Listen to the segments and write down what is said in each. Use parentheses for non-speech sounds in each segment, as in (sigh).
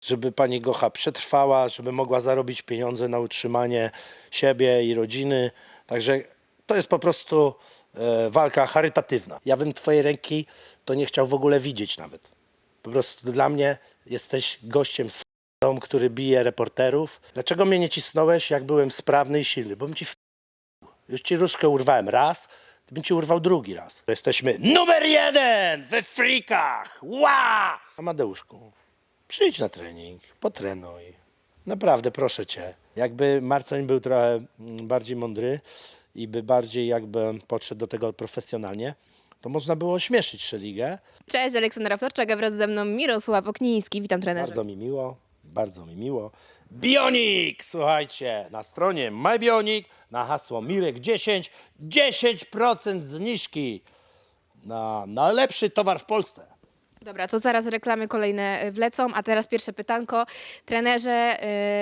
żeby pani Gocha przetrwała, żeby mogła zarobić pieniądze na utrzymanie siebie i rodziny. Także to jest po prostu e, walka charytatywna. Ja bym twojej ręki to nie chciał w ogóle widzieć nawet. Po prostu dla mnie jesteś gościem s***ą, który bije reporterów. Dlaczego mnie nie cisnąłeś, jak byłem sprawny i silny? Bo bym ci w... Już ci różkę urwałem raz, to bym ci urwał drugi raz. Jesteśmy numer jeden we frikach! Ła! Amadeuszku, przyjdź na trening, potrenuj. Naprawdę, proszę cię. Jakby Marcin był trochę mm, bardziej mądry i by bardziej jakby podszedł do tego profesjonalnie, to można było ośmieszyć Szeligę. Cześć, Aleksandra Wtorczak, a wraz ze mną Mirosław Okniński. Witam trenerze. Bardzo mi miło, bardzo mi miło. Bionik! Słuchajcie, na stronie MyBionik na hasło Mirek10 10% zniżki na najlepszy towar w Polsce. Dobra, to zaraz reklamy kolejne y, wlecą, a teraz pierwsze pytanko. Trenerze,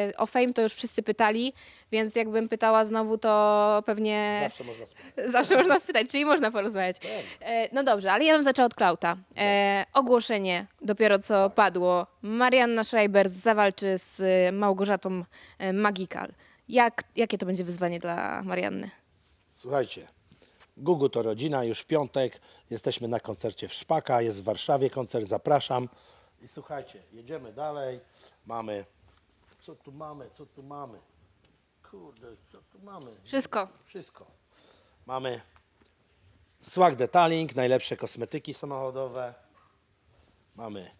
y, o Fame to już wszyscy pytali, więc jakbym pytała znowu, to pewnie Zawsze można spróbować. (laughs) zawsze można spytać, czyli można porozmawiać. E, no dobrze, ale ja bym zaczęła od Klauta. E, ogłoszenie dopiero co padło. Marianna Schreiber zawalczy z y, Małgorzatą Magical. Jak, jakie to będzie wyzwanie dla Marianny? Słuchajcie, Gugu to rodzina, już w piątek jesteśmy na koncercie w Szpaka, jest w Warszawie koncert, zapraszam. I słuchajcie, jedziemy dalej, mamy, co tu mamy, co tu mamy? Kurde, co tu mamy? Wszystko. Wszystko. Mamy Swag Detailing, najlepsze kosmetyki samochodowe. Mamy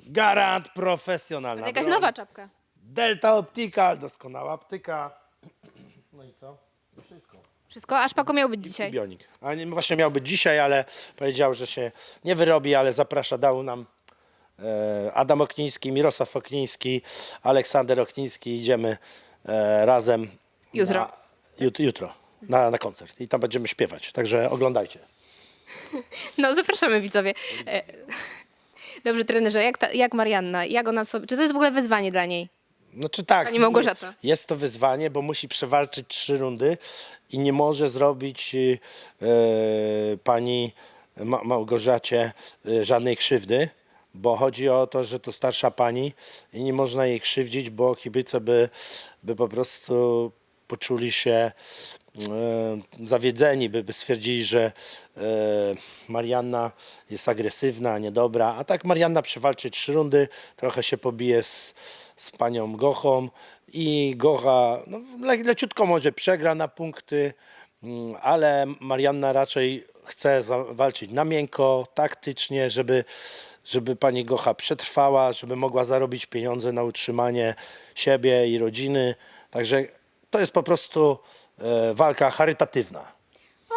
Garant Profesjonalna. Jakaś broń. nowa czapka. Delta Optical, doskonała optyka. (clears throat) No i co? I wszystko. Wszystko, a szpako miał być dzisiaj. Bionik. A nie, właśnie miał być dzisiaj, ale powiedział, że się nie wyrobi, ale zaprasza, dał nam e, Adam Okniński, Mirosław Okniński, Aleksander Okniński. Idziemy e, razem. Jutro. Na, jut, jutro na, na koncert i tam będziemy śpiewać. Także oglądajcie. (laughs) No, zapraszamy widzowie. E, (laughs) Dobrze, trenerze, jak, ta, jak Marianna, jak ona sobie, czy to jest w ogóle wyzwanie dla niej? Znaczy tak. Pani Małgorzata. Jest to wyzwanie, bo musi przewalczyć trzy rundy i nie może zrobić y, e, pani Ma- Małgorzacie y, żadnej krzywdy, bo chodzi o to, że to starsza pani i nie można jej krzywdzić, bo kibice by, by po prostu poczuli się zawiedzeni, by, by stwierdzili, że e, Marianna jest agresywna, niedobra, a tak Marianna przewalczy trzy rundy, trochę się pobije z, z panią Gochą i Gocha no, le, leciutko może przegra na punkty, mm, ale Marianna raczej chce zawalczyć na miękko, taktycznie, żeby, żeby pani Gocha przetrwała, żeby mogła zarobić pieniądze na utrzymanie siebie i rodziny. Także to jest po prostu e, walka charytatywna.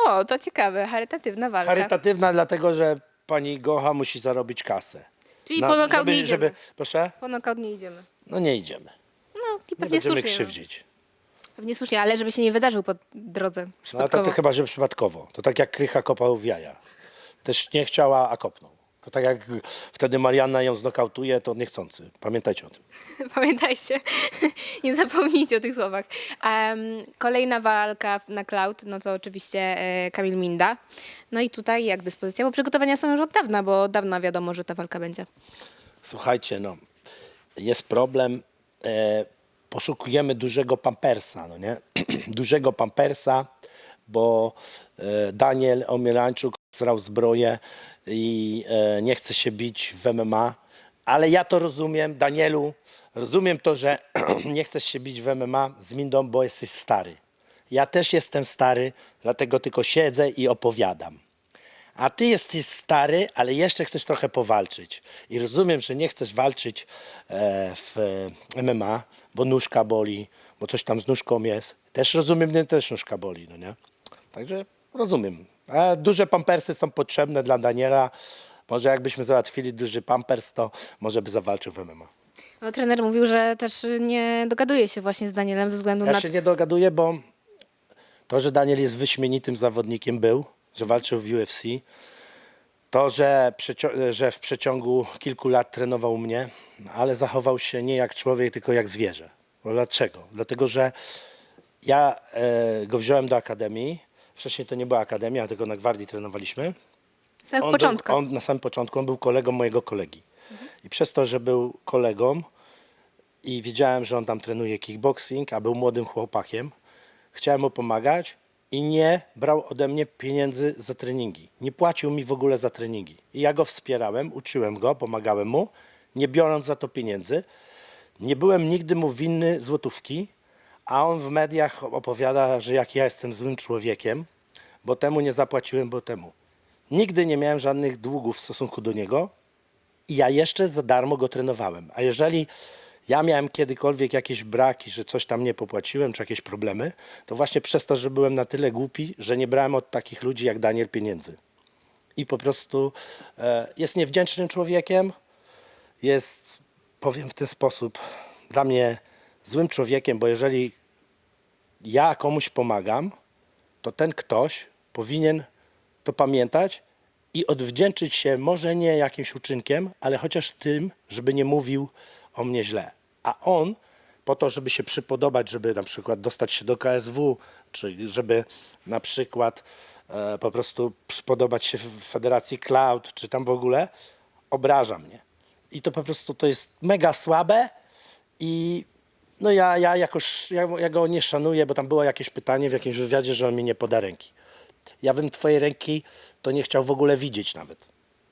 O, to ciekawe, charytatywna walka. Charytatywna dlatego, że pani Gocha musi zarobić kasę. Czyli po nie żeby, idziemy. żeby, Proszę? Po nokaut nie idziemy. No nie idziemy. No, i Nie pewnie będziemy słusznie. No. krzywdzić. Pewnie słusznie, ale żeby się nie wydarzył po drodze No ale to, przypadkowo. to chyba, że przypadkowo. To tak jak Krycha kopał w jaja. Też nie chciała, a kopnął. To tak jak wtedy Marianna ją znokautuje, to niechcący. Pamiętajcie o tym. (laughs) Pamiętajcie, (laughs) nie zapomnijcie o tych słowach. Em, kolejna walka na cloud, no to oczywiście e, Kamil Minda. No i tutaj jak dyspozycja, bo przygotowania są już od dawna, bo od dawna wiadomo, że ta walka będzie. Słuchajcie, no, jest problem. E, poszukujemy dużego pampersa, no nie? (clears throat) dużego pampersa, bo e, Daniel Omielańczuk zrał zbroję i e, nie chce się bić w MMA, ale ja to rozumiem, Danielu, rozumiem to, że (clears throat) nie chcesz się bić w MMA z Mindą, bo jesteś stary. Ja też jestem stary, dlatego tylko siedzę i opowiadam. A ty jesteś stary, ale jeszcze chcesz trochę powalczyć. I rozumiem, że nie chcesz walczyć e, w MMA, bo nóżka boli, bo coś tam z nóżką jest. Też rozumiem, mnie też nóżka boli, no nie? Także rozumiem. A duże pampersy są potrzebne dla Daniela. Może jakbyśmy załatwili duży pampers, to może by zawalczył w MMA. No, trener mówił, że też nie dogaduje się właśnie z Danielem ze względu Ja na... się nie dogaduję, bo to, że Daniel jest wyśmienitym zawodnikiem był, że walczył w UFC, to, że, przecio- że w przeciągu kilku lat trenował mnie, ale zachował się nie jak człowiek, tylko jak zwierzę. Bo dlaczego? Dlatego, że ja e, go wziąłem do akademii. Wcześniej to nie była akademia, tylko na gwardii trenowaliśmy. Z samego On początku. Był, on na samym początku on był kolegą mojego kolegi. I przez to, że był kolegą, i widziałem, że on tam trenuje kickboxing, a był młodym chłopakiem. Chciałem mu pomagać i nie brał ode mnie pieniędzy za treningi. Nie płacił mi w ogóle za treningi. I ja go wspierałem, uczyłem go, pomagałem mu, nie biorąc za to pieniędzy. Nie byłem nigdy mu winny złotówki, a on w mediach opowiada, że jak ja jestem złym człowiekiem, bo temu nie zapłaciłem, bo temu. Nigdy nie miałem żadnych długów w stosunku do niego i ja jeszcze za darmo go trenowałem. A jeżeli ja miałem kiedykolwiek jakieś braki, że coś tam nie popłaciłem, czy jakieś problemy, to właśnie przez to, że byłem na tyle głupi, że nie brałem od takich ludzi jak Daniel pieniędzy. I po prostu e, jest niewdzięcznym człowiekiem, jest, powiem w ten sposób, dla mnie złym człowiekiem, bo jeżeli ja komuś pomagam, to ten ktoś powinien to pamiętać i odwdzięczyć się może nie jakimś uczynkiem, ale chociaż tym, żeby nie mówił o mnie źle. A on po to, żeby się przypodobać, żeby na przykład dostać się do KSW, czy żeby na przykład e, po prostu przypodobać się w Federacji Cloud, czy tam w ogóle, obraża mnie. I to po prostu to jest mega słabe i no ja, ja jakoś, ja, ja go nie szanuję, bo tam było jakieś pytanie w jakimś wywiadzie, że on mi nie poda ręki. Ja bym twojej ręki to nie chciał w ogóle widzieć nawet.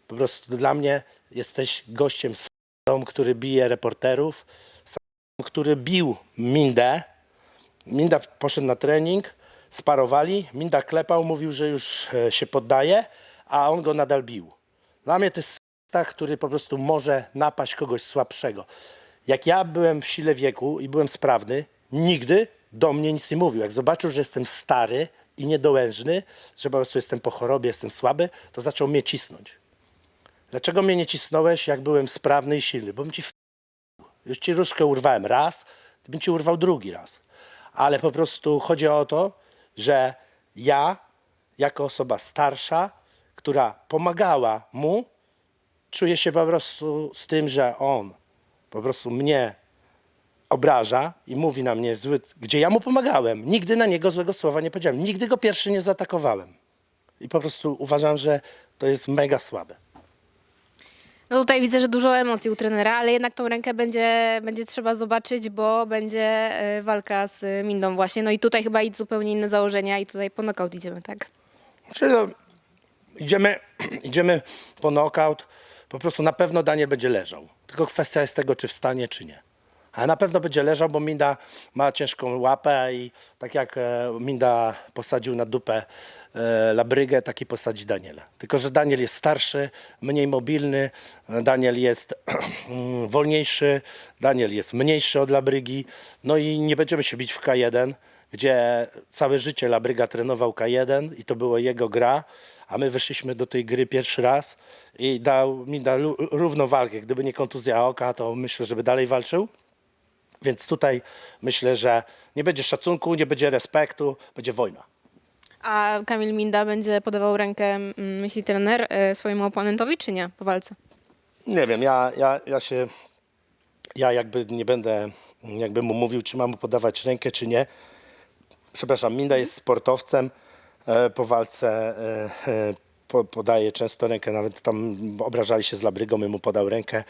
Po prostu dla mnie jesteś gościem z który bije reporterów, s***ą, który bił Mindę. Minda poszedł na trening, sparowali, Minda klepał, mówił, że już e, się poddaje, a on go nadal bił. Dla mnie to jest s***a, który po prostu może napaść kogoś słabszego. Jak ja byłem w sile wieku i byłem sprawny, nigdy do mnie nic nie mówił. Jak zobaczył, że jestem stary i niedołężny, że po prostu jestem po chorobie, jestem słaby, to zaczął mnie cisnąć. Dlaczego mnie nie cisnąłeś, jak byłem sprawny i silny? Bo bym ci w... Już ci różkę urwałem raz, bym ci urwał drugi raz. Ale po prostu chodzi o to, że ja, jako osoba starsza, która pomagała mu, czuję się po prostu z tym, że on po prostu mnie obraża i mówi na mnie zły, gdzie ja mu pomagałem. Nigdy na niego złego słowa nie powiedziałem. Nigdy go pierwszy nie zaatakowałem. I po prostu uważam, że to jest mega słabe. No tutaj widzę, że dużo emocji u trenera, ale jednak tą rękę będzie, będzie trzeba zobaczyć, bo będzie e, walka z Mindą właśnie. No i tutaj chyba idź zupełnie inne założenia i tutaj po knockout idziemy, tak? Czyli no, idziemy, (clears throat) idziemy po knockout. Po prostu na pewno Daniel będzie leżał. Tylko kwestia jest tego, czy wstanie, czy nie. Ale na pewno będzie leżał, bo Minda ma ciężką łapę i tak jak e, Minda posadził na dupę e, Labrygę, tak i posadzi Daniela. Tylko, że Daniel jest starszy, mniej mobilny, Daniel jest (clears throat) mm, wolniejszy, Daniel jest mniejszy od Labrygi, no i nie będziemy się bić w K1, gdzie całe życie Labryga trenował K1 i to była jego gra, a my wyszliśmy do tej gry pierwszy raz i dał mi da równą walkę. Gdyby nie kontuzja oka, to myślę, żeby dalej walczył. Więc tutaj myślę, że nie będzie szacunku, nie będzie respektu, będzie wojna. A Kamil Minda będzie podawał rękę, mm, myśli trener, e, swojemu oponentowi, czy nie po walce? Nie wiem, ja, ja, ja się, ja jakby nie będę jakby mu mówił, czy mam mu podawać rękę, czy nie. Przepraszam, Minda jest sportowcem, po walce e, e, po, podaje często rękę, nawet tam obrażali się z Labrygą, my mu podał rękę.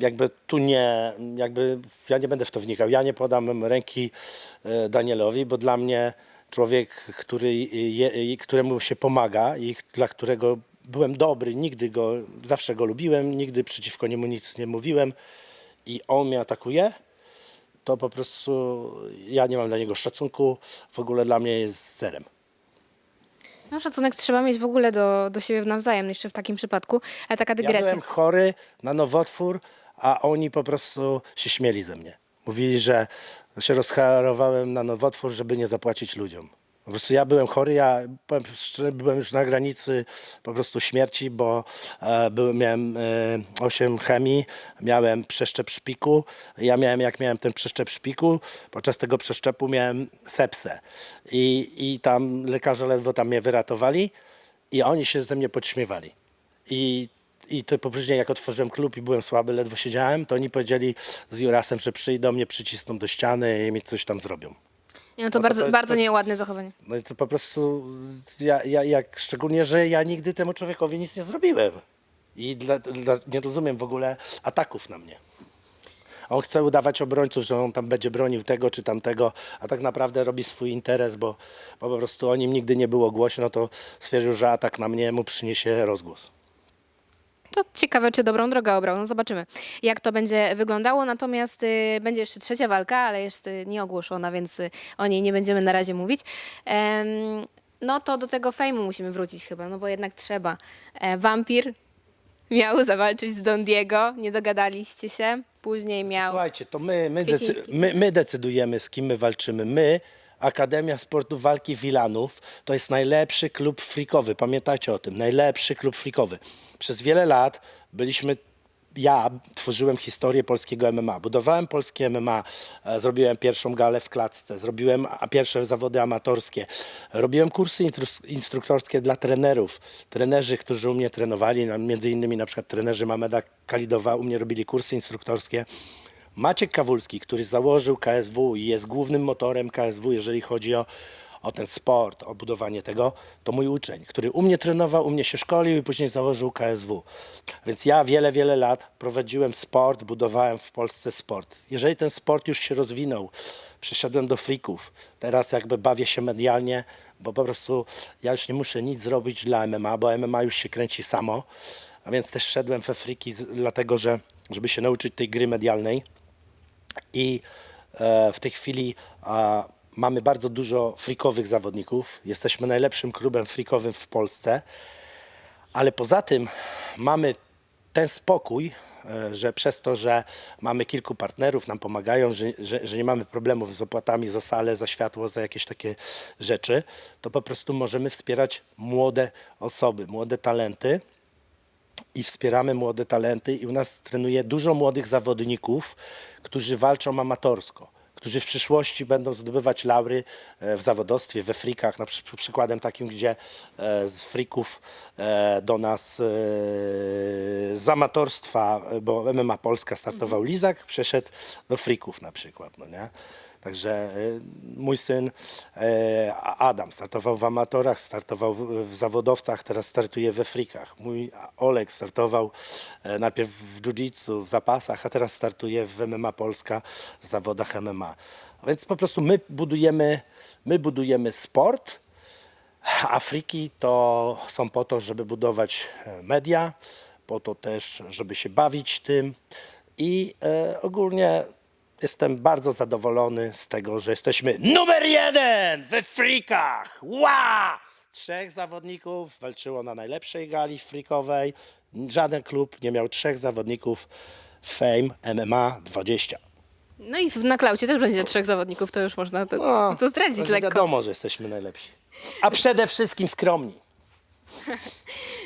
Jakby tu nie, jakby ja nie będę w to wnikał. Ja nie podam ręki e, Danielowi, bo dla mnie człowiek, który, je, któremu się pomaga i dla którego byłem dobry, nigdy go, zawsze go lubiłem, nigdy przeciwko niemu nic nie mówiłem i on mnie atakuje, to po prostu ja nie mam dla niego szacunku, w ogóle dla mnie jest zerem. No szacunek trzeba mieć w ogóle do, do siebie nawzajem, jeszcze w takim przypadku. Ale taka Ja dygresja. byłem chory na nowotwór, a oni po prostu się śmieli ze mnie. Mówili, że się rozchorowałem na nowotwór, żeby nie zapłacić ludziom. Po prostu ja byłem chory, ja powiem szczerze, byłem już na granicy po prostu śmierci, bo e, byłem, miałem e, 8 chemii, miałem przeszczep szpiku. Ja miałem, jak miałem ten przeszczep szpiku, podczas tego przeszczepu miałem sepsę. I, I tam lekarze ledwo tam mnie wyratowali i oni się ze mnie podśmiewali. I, I to później jak otworzyłem klub i byłem słaby, ledwo siedziałem, to oni powiedzieli z Jurasem, że przyjdą, mnie przycisną do ściany i mi coś tam zrobią. Nie, no to No to bardzo, to bardzo to- nieładne zachowanie. No i to po prostu, ja, ja, jak, szczególnie, że ja nigdy temu człowiekowi nic nie zrobiłem. I dla, dla, nie rozumiem w ogóle ataków na mnie. On chce udawać obrońców, że on tam będzie bronił tego czy tamtego, a tak naprawdę robi swój interes, bo, bo po prostu o nim nigdy nie było głośno, to stwierdził, że atak na mnie mu przyniesie rozgłos. To ciekawe, czy dobrą drogę obrał. No zobaczymy, jak to będzie wyglądało. Natomiast y, będzie jeszcze trzecia walka, ale jest y, nieogłoszona, więc y, o niej nie będziemy na razie mówić. Em, no to do tego fejmu musimy wrócić chyba, no bo jednak trzeba. E, Wampir miał (laughs) zawalczyć z Don Diego, nie dogadaliście się. Później miał... Słuchajcie, to my, my, decy- Kwieciński. my, my decydujemy, z kim my walczymy. My, Akademia Sportu Walki Wilanów, to jest najlepszy klub frikowy. Pamiętajcie o tym, najlepszy klub frikowy. Przez wiele lat byliśmy ja tworzyłem historię polskiego MMA. Budowałem polskie MMA, e, zrobiłem pierwszą galę w klatce, zrobiłem pierwsze zawody amatorskie, robiłem kursy instruktorskie dla trenerów. Trenerzy, którzy u mnie trenowali, między innymi na przykład trenerzy Mameda Kalidowa, u mnie robili kursy instruktorskie. Maciek Kawulski, który założył KSW i jest głównym motorem KSW, jeżeli chodzi o, o ten sport, o budowanie tego, to mój uczeń, który u mnie trenował, u mnie się szkolił i później założył KSW. Więc ja wiele, wiele lat prowadziłem sport, budowałem w Polsce sport. Jeżeli ten sport już się rozwinął, przeszedłem do frików, teraz jakby bawię się medialnie, bo po prostu ja już nie muszę nic zrobić dla MMA, bo MMA już się kręci samo, a więc też szedłem we friki, dlatego że żeby się nauczyć tej gry medialnej i e, w tej chwili mamy bardzo dużo frikowych zawodników. Jesteśmy najlepszym klubem frikowym w Polsce, ale poza tym mamy ten spokój, e, że przez to, że mamy kilku partnerów, nam pomagają, że, że, że nie mamy problemów z opłatami za salę, za światło, za jakieś takie rzeczy, to po prostu możemy wspierać młode osoby, młode talenty i wspieramy młode talenty i u nas trenuje dużo młodych zawodników, którzy walczą amatorsko, którzy w przyszłości będą zdobywać laury e, w zawodowstwie, we frikach. Na przy, przykładem takim, gdzie e, z frików e, do nas z amatorstwa, bo MMA Polska startował Lizak, przeszedł do frików na przykład, no nie? Także e, mój syn e, Adam startował w amatorach, startował w, zawodowcach, teraz startuje we frikach. Mój Olek startował e, najpierw w jiu-jitsu, w zapasach, a teraz startuje w MMA Polska w zawodach MMA. Więc po prostu my budujemy, my budujemy sport, a friki to są po to, żeby budować e, media, po to też, żeby się bawić tym i e, ogólnie jestem bardzo zadowolony z tego, że jesteśmy numer jeden we frikach. Ła! Trzech zawodników walczyło na najlepszej gali frikowej. Żaden klub nie miał trzech zawodników Fame MMA 20. No i w- na klaucie też będzie trzech zawodników, to już można to, No, to zdradzić to lekko. Wiadomo, że jesteśmy najlepsi. A przede wszystkim skromni.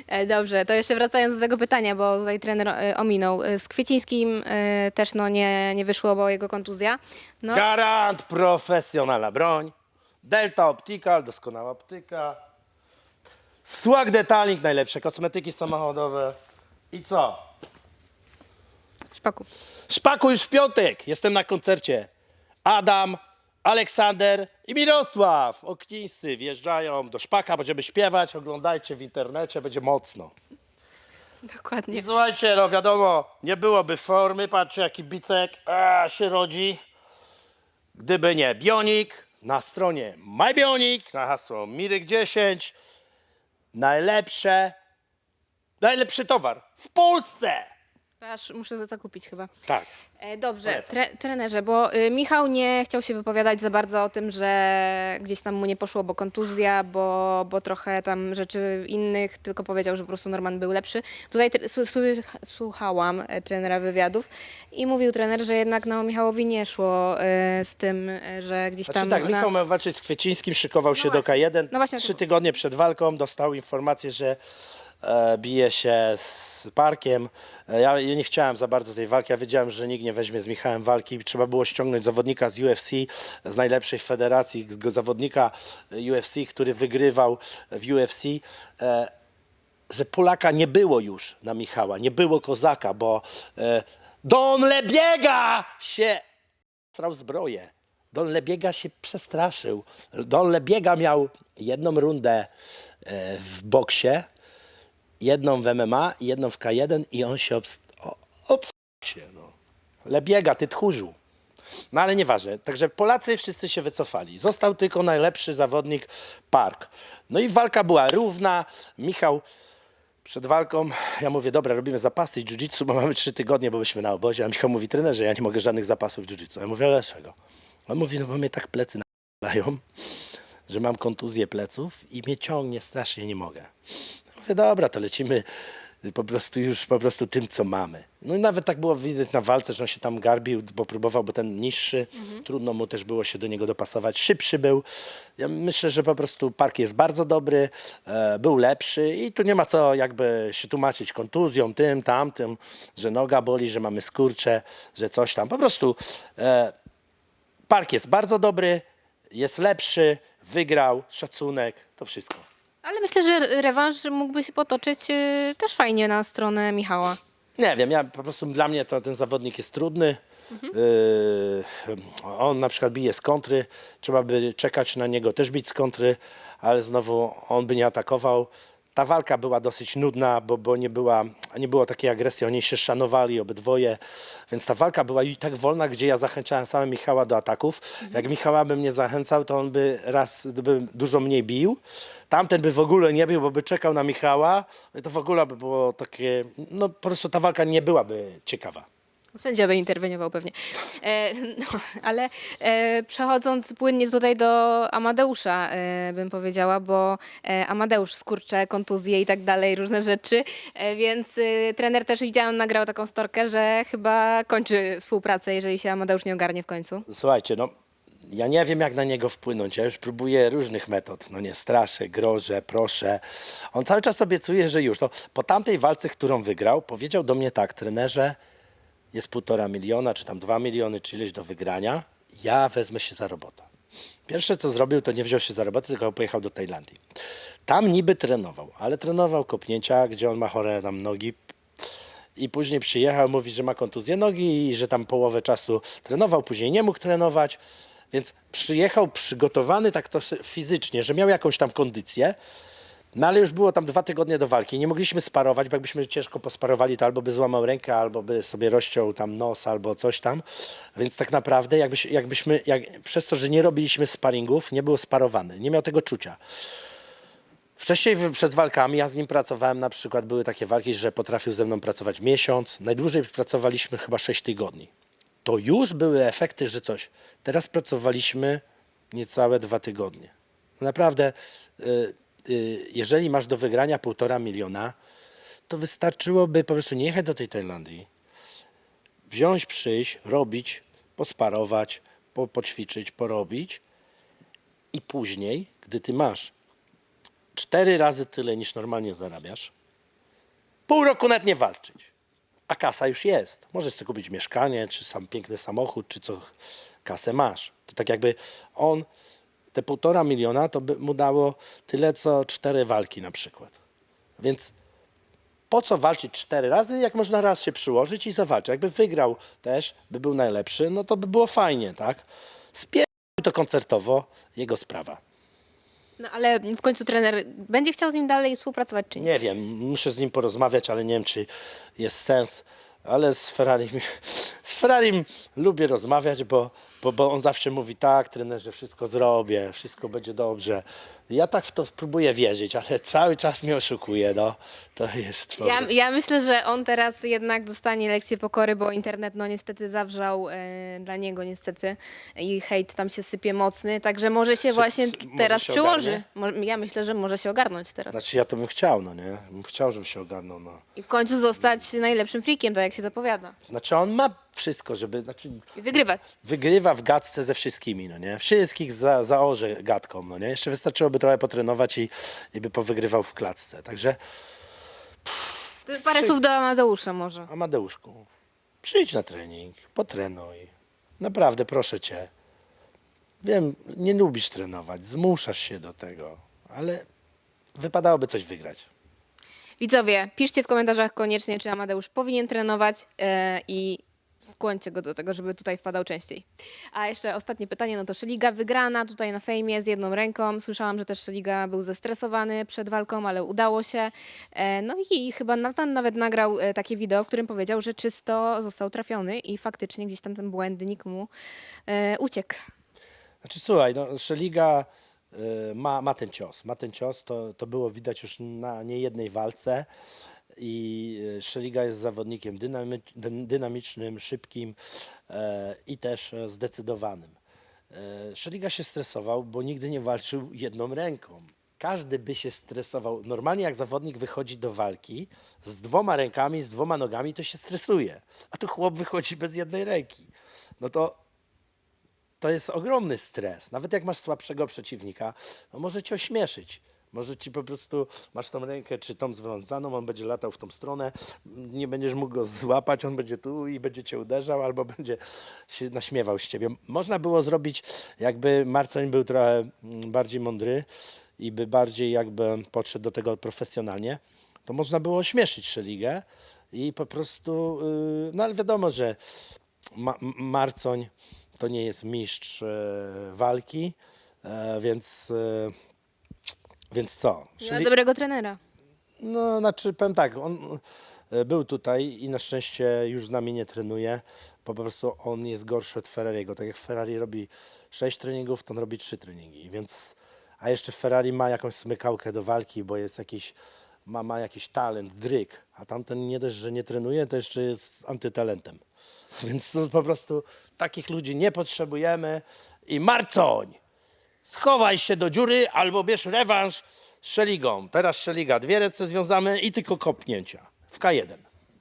E, Dobrze, to jeszcze wracając do tego pytania, bo tutaj trener e, ominął. E, Z Kwiecińskim e, też no, nie, nie wyszło, bo jego kontuzja. No, Garant, profesjonalna broń. Delta Optical, doskonała optyka. Swag Detailing, najlepsze kosmetyki samochodowe. I co? szpaku. Szpaku już w piątek. Jestem na koncercie. Adam, Aleksander i Mirosław Oknińscy wjeżdżają do Szpaka. Będziemy śpiewać. Oglądajcie w internecie, będzie mocno. Dokładnie. Słuchajcie, no wiadomo, nie byłoby formy. Patrzcie, jaki bicek a, się rodzi. Gdyby nie Bionik, na stronie MyBionik, na hasło Miryk10, najlepsze, najlepszy towar w Polsce. Aż muszę to zakupić chyba. Tak. E, Dobrze, tre, trenerze, bo y, Michał nie chciał się wypowiadać za bardzo o tym, że gdzieś tam mu nie poszło, bo kontuzja, bo, bo trochę tam rzeczy innych, tylko powiedział, że po prostu Norman był lepszy. Tutaj tre- su- su- słuchałam e, trenera wywiadów i mówił trener, że jednak no, Michałowi nie szło e, z tym, e, że gdzieś Znaczy tam... tak, Michał miał walczyć z Kwiecińskim, szykował się do właśnie. K1. No właśnie o Trzy tym- tygodnie przed walką dostał informację, że bije się z Parkiem. E, ja, nie chciałem za bardzo tej walki, ja wiedziałem, że nikt nie weźmie z Michałem walki. Trzeba było ściągnąć zawodnika z UFC, z najlepszej federacji, zawodnika UFC, który wygrywał w UFC. E, że Polaka nie było już na Michała, nie było kozaka, bo e, Don Lebiega się strał zbroję. Don Lebiega się przestraszył. Don Lebiega miał jedną rundę e, w boksie, jedną w MMA jedną w K1 i on się obs- obs-. No. Lebiega, ty tchórzu. No ale nieważne. Także Polacy wszyscy się wycofali. Został tylko najlepszy zawodnik Park. No i walka była równa. Michał przed walką, ja mówię, dobra, robimy zapasy jiu-jitsu, bo mamy trzy tygodnie, bo byliśmy na obozie. A Michał mówi, trenerze, ja nie mogę żadnych zapasów jiu-jitsu. Ja mówię, dlaczego? On mówi, no bo mnie tak plecy nalają, (laughs) że mam kontuzję pleców i mnie ciągnie strasznie, nie mogę. Mówię, dobra, to lecimy po prostu już po prostu tym, co mamy. No i nawet tak było widać na walce, że on się tam garbił, bo próbował, bo ten niższy, trudno mu też było się do niego dopasować. Szybszy był. Ja myślę, że po prostu park jest bardzo dobry, e, był lepszy i tu nie ma co jakby się tłumaczyć kontuzją, tym, tamtym, że noga boli, że mamy skurcze, że coś tam. Po prostu e, park jest bardzo dobry, jest lepszy, wygrał, szacunek, to wszystko. Ale myślę, że rewanż mógłby się potoczyć y, też fajnie na stronę Michała. Nie wiem, ja po prostu dla mnie to ten zawodnik jest trudny. Yy, on na przykład bije z kontry, trzeba by czekać na niego też bić z kontry, ale znowu on by nie atakował. Ta walka była dosyć nudna, bo, bo nie, była, nie było takiej agresji, oni się szanowali obydwoje, więc ta walka była i tak wolna, gdzie ja zachęcałem samego Michała do ataków. Jak Michała bym nie zachęcał, to on by raz by dużo mniej bił. Tamten by w ogóle nie bił, bo by czekał na Michała. To w ogóle by było takie, no po prostu ta walka nie byłaby ciekawa. Sędzia by interweniował pewnie. E, no, ale e, przechodząc płynnie tutaj do Amadeusza, e, bym powiedziała, bo e, Amadeusz skurcze, kontuzje i tak dalej, różne rzeczy, e, więc e, trener też widziałam, nagrał taką storkę, że chyba kończy współpracę, jeżeli się Amadeusz nie ogarnie w końcu. Słuchajcie, no ja nie wiem jak na niego wpłynąć. Ja już próbuję różnych metod. No nie straszę, grożę, proszę. On cały czas obiecuje, że już. To po tamtej walce, którą wygrał, powiedział do mnie tak, trenerze, jest półtora miliona, czy tam dwa miliony, czy ileś do wygrania. Ja wezmę się za robotę. Pierwsze co zrobił, to nie wziął się za robotę, tylko pojechał do Tajlandii. Tam niby trenował, ale trenował kopnięcia, gdzie on ma chore tam nogi, i później przyjechał, mówi, że ma kontuzję nogi i że tam połowę czasu trenował, później nie mógł trenować. Więc przyjechał przygotowany tak to fizycznie, że miał jakąś tam kondycję. No ale już było tam dwa tygodnie do walki. Nie mogliśmy sparować, bo jakbyśmy ciężko posparowali, to albo by złamał rękę, albo by sobie rozciął tam nos, albo coś tam. Więc tak naprawdę jakbyś, jakbyśmy, jak, przez to, że nie robiliśmy sparingów, nie był sparowany. Nie miał tego czucia. Wcześniej przed walkami ja z nim pracowałem, na przykład były takie walki, że potrafił ze mną pracować miesiąc. Najdłużej pracowaliśmy chyba 6 tygodni. To już były efekty, że coś. Teraz pracowaliśmy niecałe dwa tygodnie. Naprawdę, y, y, jeżeli masz do wygrania półtora miliona, to wystarczyłoby po prostu nie jechać do tej Tajlandii, wziąć, przyjść, robić, posparować, po, poćwiczyć, porobić i później, gdy ty masz cztery razy tyle niż normalnie zarabiasz, pół roku nawet nie walczyć, a kasa już jest. Możesz sobie kupić mieszkanie, czy sam piękny samochód, czy co, kasę masz. To tak jakby on, te półtora miliona, to by mu dało tyle, co cztery walki na przykład. Więc po co walczyć cztery razy, jak można raz się przyłożyć i zawalczyć? Jakby wygrał też, by był najlepszy, no to by było fajnie, tak? Spierdolił to koncertowo, jego sprawa. No ale w końcu trener będzie chciał z nim dalej współpracować, czy nie? Nie wiem, muszę z nim porozmawiać, ale nie wiem, czy jest sens. Ale z Ferrari, z Ferrari lubię rozmawiać, bo, bo, bo on zawsze mówi tak, trenerze, wszystko zrobię, wszystko będzie dobrze. Ja tak w to spróbuję wierzyć, ale cały czas mnie oszukuje, no. To jest po Ja, prostu- ja myślę, że on teraz jednak dostanie lekcję pokory, bo internet no niestety zawrzał e, dla niego niestety i hejt tam się sypie mocny, także może się właśnie może teraz się przyłoży. Mo- Ja myślę, że może się ogarnąć teraz Znaczy ja to bym chciał, no nie? Bym chciał, żeby się ogarnął, no. i w końcu zostać najlepszym freakiem, tak jak się zapowiada Znaczy on ma wszystko, żeby, znaczy i wygrywać. wygrywa w gadce ze wszystkimi, no nie? Wszystkich za, zaorze gadką, no nie? Jeszcze wystarczyłoby trochę potrenować i, i by powygrywał w klatce. Także To Parę słów do Amadeusza może. Amadeuszku, przyjdź na trening, potrenuj. Naprawdę, proszę cię. Wiem, nie lubisz trenować, zmuszasz się do tego, ale wypadałoby coś wygrać. Widzowie, piszcie w komentarzach koniecznie, czy Amadeusz powinien trenować e, i skłońcie go do tego, żeby tutaj wpadał częściej. A jeszcze ostatnie pytanie, no to Szeliga wygrana tutaj na fejmie z jedną ręką. Słyszałam, że też Szeliga był zestresowany przed walką, ale udało się. E, No i chyba Nathan nawet nagrał e, takie wideo, w którym powiedział, że czysto został trafiony i faktycznie gdzieś tam ten błędnik mu e, uciekł. Znaczy słuchaj, no, Szeliga ma, ma ten cios. Ma ten cios, to, to było widać już na niejednej walce. I y, Szeliga jest zawodnikiem dynami, dyn- dynamicznym, szybkim e, i też e, zdecydowanym. E, Szeliga się stresował, bo nigdy nie walczył jedną ręką. Każdy by się stresował. Normalnie jak zawodnik wychodzi do walki z dwoma rękami, z dwoma nogami, to się stresuje. A tu chłop wychodzi bez jednej ręki. No to to jest ogromny stres. Nawet jak masz słabszego przeciwnika, no może cię ośmieszyć. Może ci po prostu masz tą rękę czy tą związaną, on będzie latał w tą stronę, nie będziesz mógł go złapać, on będzie tu i będzie cię uderzał albo (laughs) będzie się naśmiewał z ciebie. Można było zrobić, jakby Marcin był trochę mm, bardziej mądry i by bardziej jakby podszedł do tego profesjonalnie, to można było ośmieszyć Szeligę i po prostu, yy, no ale wiadomo, że Ma- Marcoń to nie jest mistrz e, walki, e, więc, e, więc co? Szeli- dobrego trenera. no, znaczy powiem tak, on e, był tutaj i na szczęście już z nami nie trenuje. Po prostu on jest gorszy od Ferrariego. Tak jak Ferrari robi 6 treningów, to on robi 3 treningi. Więc, a jeszcze Ferrari ma jakąś smykałkę do walki, bo jest jakiś, ma, ma jakiś talent, dryk. A tamten nie dość, że nie trenuje, to jeszcze jest antytalentem. (laughs) Więc no, po prostu takich ludzi nie potrzebujemy. I Marcoń! Schowaj się do dziury albo bierz rewanż z Szeligą. Teraz Szeliga, dwie ręce związane i tylko kopnięcia w K1.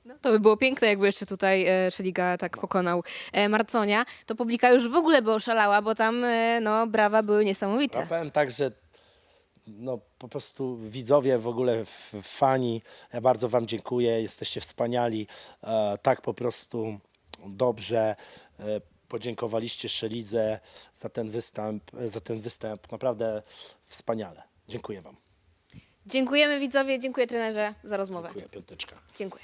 No, to by było piękne, jakby jeszcze tutaj e, Szeliga tak pokonał e, Marconia. To publika już w ogóle by oszalała, bo tam e, no, brawa były Ja niesamowite. powiem tak, że no, po prostu widzowie, w ogóle f- fani, ja bardzo wam dziękuję, jesteście wspaniali. E, tak po prostu dobrze e, podziękowaliście Szelidze za ten występ, za ten występ. Naprawdę wspaniale. Dziękuję wam. Dziękujemy widzowie, dziękuję trenerze za rozmowę. Dziękuję, piąteczka. Dziękuję.